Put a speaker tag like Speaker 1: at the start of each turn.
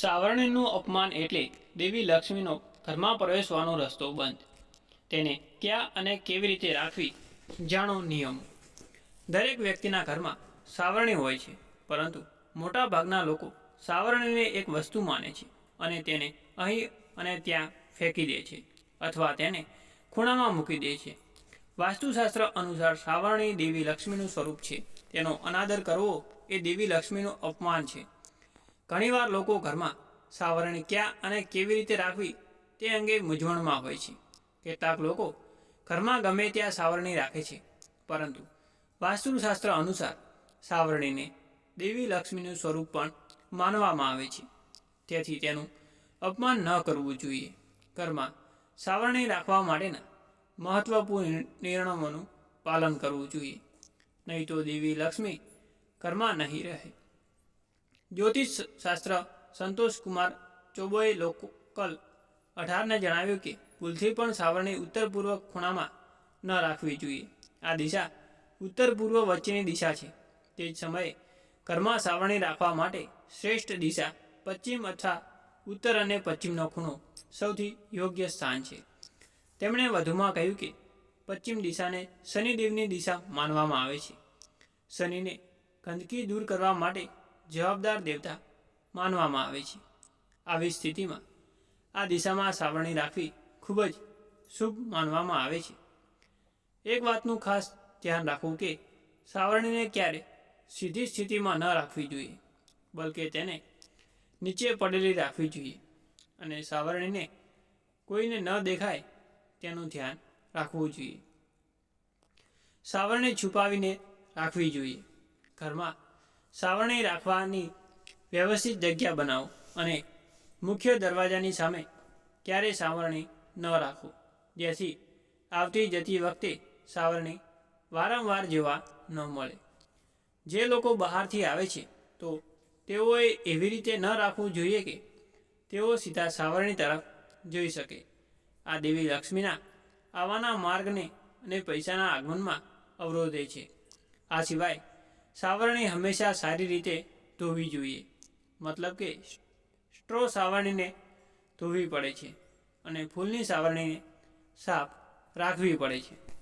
Speaker 1: સાવરણીનું અપમાન એટલે દેવી લક્ષ્મીનો ઘરમાં પ્રવેશવાનો રસ્તો બંધ. તેને ક્યાં અને કેવી રીતે રાખવી, જાણો નિયમો. દરેક વ્યક્તિના ઘરમાં સાવરણી હોય છે, પરંતુ મોટાભાગના લોકો સાવરણીને એક વસ્તુ માને છે અને તેને અહીં અને ત્યાં ફેંકી દે છે અથવા તેને ખૂણામાં મૂકી દે છે. વાસ્તુશાસ્ત્ર અનુસાર સાવરણી દેવી લક્ષ્મીનું સ્વરૂપ છે. તેનો અનાદર કરવો એ દેવી લક્ષ્મીનું અપમાન છે. ઘણીવાર લોકો ઘરમાં સાવરણી ક્યાં અને કેવી રીતે રાખવી તે અંગે મૂંઝવણમાં હોય છે. કેટલાક લોકો ઘરમાં ગમે ત્યાં સાવરણી રાખે છે, પરંતુ વાસ્તુશાસ્ત્ર અનુસાર સાવરણીને દેવી લક્ષ્મીનું સ્વરૂપ પણ માનવામાં આવે છે. તેથી તેનું અપમાન ન કરવું જોઈએ. ઘરમાં સાવરણી રાખવા માટેના મહત્વપૂર્ણ નિર્ણયોનું પાલન કરવું જોઈએ. નહીં તો દેવી લક્ષ્મી ઘરમાં નહીં રહે. જ્યોતિષ શાસ્ત્ર સંતોષ કુમાર ચોબોએ લોકલ અઢારને જણાવ્યું કે ભૂલથી પણ સાવરણી ઉત્તર પૂર્વ ખૂણામાં ન રાખવી જોઈએ. આ દિશા ઉત્તર પૂર્વ વચ્ચેની દિશા છે. તે જ સમયે ઘરમાં સાવરણી રાખવા માટે શ્રેષ્ઠ દિશા પશ્ચિમ અથવા ઉત્તર અને પશ્ચિમનો ખૂણો સૌથી યોગ્ય સ્થાન છે. તેમણે વધુમાં કહ્યું કે પશ્ચિમ દિશાને શનિદેવની દિશા માનવામાં આવે છે. શનિને ગંદકી દૂર કરવા માટે જવાબદાર દેવતા માનવામાં આવે છે. આવી સ્થિતિમાં આ દિશામાં સાવરણી રાખવી ખૂબ જ શુભ માનવામાં આવે છે. એક વાતનું ખાસ ધ્યાન રાખવું કે સાવરણીને ક્યારે સીધી સ્થિતિમાં ન રાખવી જોઈએ, બલકે તેને નીચે પડેલી રાખવી જોઈએ અને સાવરણીને કોઈને ન દેખાય તેનું ધ્યાન રાખવું જોઈએ. સાવરણી છુપાવીને રાખવી જોઈએ. ઘરમાં સાવરણી રાખવાની વ્યવસ્થિત જગ્યા બનાવો અને મુખ્ય દરવાજાની સામે ક્યારેય સાવરણી ન રાખો. જેથી આવતી જતી વખતે સાવરણી વારંવાર જોવા ન મળે. જે લોકો બહારથી આવે છે, તો તેઓએ એવી રીતે ન રાખવું જોઈએ કે તેઓ સીધા સાવરણી તરફ જોઈ શકે. આ દેવી લક્ષ્મીના આવવાના માર્ગને અને પૈસાના આગમનમાં અવરોધે છે. આ સિવાય સાવરણી હંમેશા સારી રીતે ધોવી જોઈએ. મતલબ કે સ્ટ્રો સાવરણીને ધોવી પડે છે અને ફૂલની સાવરણીને સાફ રાખવી પડે છે.